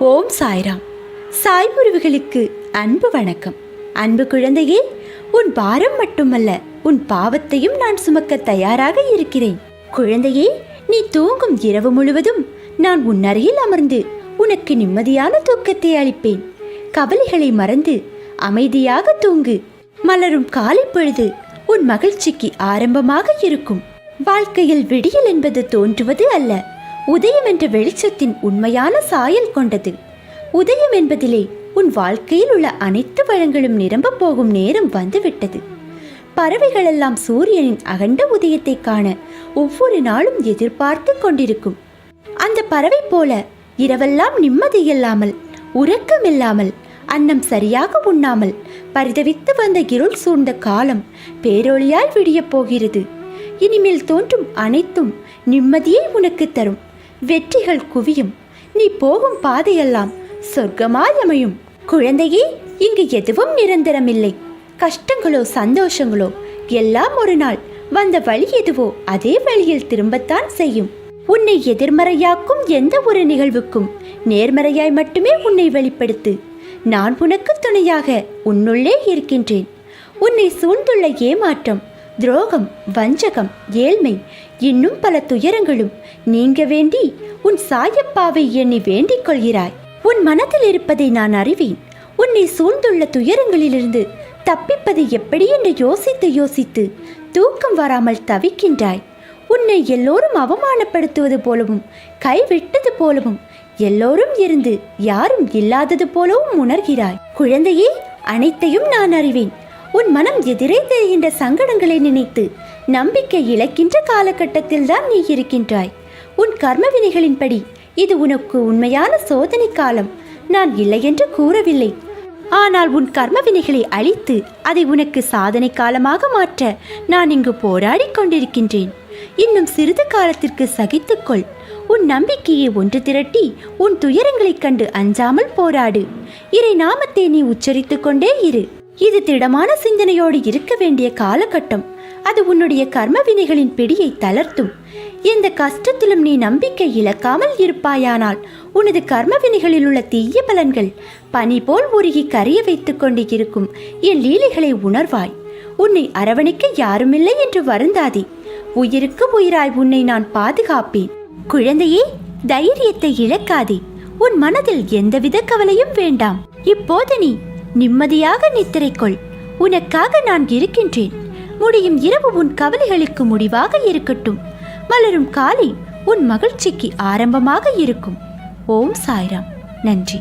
ஓம் சாய்ராம். சாய் உறவுகளுக்கு அன்பு வணக்கம். அன்பு குழந்தையே உன் பாரம் மட்டுமல்ல உன் பாவத்தையும் நான் சுமக்க தயாராக இருக்கிறேன். குழந்தையே நீ தூங்கும் இரவு முழுவதும் நான் உன் அருகில் அமர்ந்து உனக்கு நிம்மதியான தூக்கத்தை அளிப்பேன். கவலைகளை மறந்து அமைதியாக தூங்கு. மலரும் காலை பொழுது உன் மகிழ்ச்சிக்கு ஆரம்பமாக இருக்கும். வாழ்க்கையில் விடியல் என்பது தோன்றுவது அல்ல உதயம் என்ற வெளிச்சத்தின் உண்மையான சாயல் கொண்டது. உதயம் என்பதிலே உன் வாழ்க்கையில் உள்ள அனைத்து வளங்களும் நிரம்ப போகும் நேரம் வந்துவிட்டது. பறவைகளெல்லாம் சூரியனின் அகண்ட உதயத்தை காண ஒவ்வொரு நாளும் எதிர்பார்த்து கொண்டிருக்கும். அந்த பறவை போல இரவெல்லாம் நிம்மதியில்லாமல் உறக்கமில்லாமல் அன்னம் சரியாக உண்ணாமல் பரிதவித்து வந்த இருள் சூழ்ந்த காலம் பேரொழியால் விடியப் போகிறது. இனிமேல் தோன்றும் அனைத்தும் நிம்மதியை உனக்கு தரும். வெற்றிகள் குவியும். நீ போகும் பாதையெல்லாம் சொர்க்கமாய் அமையும். குழந்தையே இங்கு எதுவும் நிரந்தரமில்லை. கஷ்டங்களோ சந்தோஷங்களோ எல்லாம் ஒரு நாள். வந்த வழி எதுவோ அதே வழியில் திரும்பத்தான் செய்யும். உன்னை எதிர்மறையாக்கும் எந்த ஒரு நிகழ்வுக்கும் நேர்மறையாய் மட்டுமே உன்னை வெளிப்படுத்து. நான் உனக்கு துணையாக உன்னுள்ளே இருக்கின்றேன். உன்னை சூழ்ந்துள்ள ஏமாற்றம் துரோகம் வஞ்சகம் ஏழ்மை இன்னும் பல துயரங்களும் நீங்க வேண்டி உன் சாயப்பாவை எண்ணி வேண்டிக் கொள்கிறாய். உன் மனத்தில் இருப்பதை நான் அறிவேன். உன்னை சூழ்ந்துள்ள துயரங்களிலிருந்து தப்பிப்பது எப்படி என்று யோசித்து யோசித்து தூக்கம் வராமல் தவிக்கின்றாய். உன்னை எல்லோரும் அவமானப்படுத்துவது போலவும் கைவிட்டது போலவும் எல்லோரும் இருந்து யாரும் இல்லாதது போலவும் உணர்கிறாய். குழந்தையே அனைத்தையும் நான் அறிவேன். உன் மனம் எதிரே தெரிகின்ற சங்கடங்களை நினைத்து நம்பிக்கை இழக்கின்ற காலகட்டத்தில் தான் நீ இருக்கின்றாய். உன் கர்ம வினைகளின்படி இது உனக்கு உண்மையான சோதனை காலம். நான் இல்லை என்று கூறவில்லை. ஆனால் உன் கர்ம வினைகளை அழித்து அதை உனக்கு சாதனை காலமாக மாற்ற நான் இங்கு போராடிக் கொண்டிருக்கின்றேன். இன்னும் சிறிது காலத்திற்கு சகித்துக்கொள். உன் நம்பிக்கையை ஒன்று திரட்டி உன் துயரங்களைக் கண்டு அஞ்சாமல் போராடு. இறை நாமத்தை நீ உச்சரித்து கொண்டே இரு. இது திடமான சிந்தனையோடு இருக்க வேண்டிய காலகட்டம். அது உன்னுடைய கர்ம வினைகளின் பிடியை தளர்த்தும். எந்த கஷ்டத்திலும் நீ நம்பிக்கை இழக்காமல் இருப்பாயானால் உனது கர்ம வினைகளில் உள்ள தீய பலன்கள் பனி போல் உருகி கரைய வைத்துக் கொண்டு இருக்கும் என் லீலைகளை உணர்வாய். உன்னை அரவணைக்க யாருமில்லை என்று வருந்தாதே. உயிருக்கு உயிராய் உன்னை நான் பாதுகாப்பேன். குழந்தையே தைரியத்தை இழக்காதே. உன் மனதில் எந்தவித கவலையும் வேண்டாம். இப்போது நீ நிம்மதியாக நித்திரைக்கொள். உனக்காக நான் இருக்கின்றேன். முடியும் இரவு உன் கவலைகளுக்கு முடிவாக இருக்கட்டும். மலரும் காலை உன் மகிழ்ச்சிக்கு ஆரம்பமாக இருக்கும். ஓம் சாய்ராம். நன்றி.